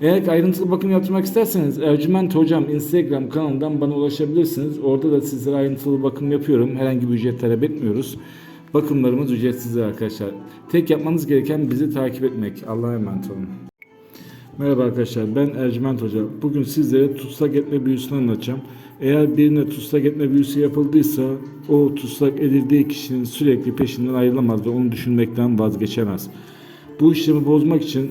Eğer ayrıntılı bakım yaptırmak isterseniz Ercüment Hocam Instagram kanalından bana ulaşabilirsiniz. Orada da sizlere ayrıntılı bakım yapıyorum. Herhangi bir ücret talep etmiyoruz. Bakımlarımız ücretsizdir arkadaşlar. Tek yapmanız gereken bizi takip etmek. Allah'a emanet olun. Merhaba arkadaşlar ben Ercüment Hoca. Bugün sizlere tutsak etme büyüsünü anlatacağım. Eğer birine tutsak etme büyüsü yapıldıysa o tutsak edildiği kişinin sürekli peşinden ayrılamaz ve onu düşünmekten vazgeçemez. Bu işlemi bozmak için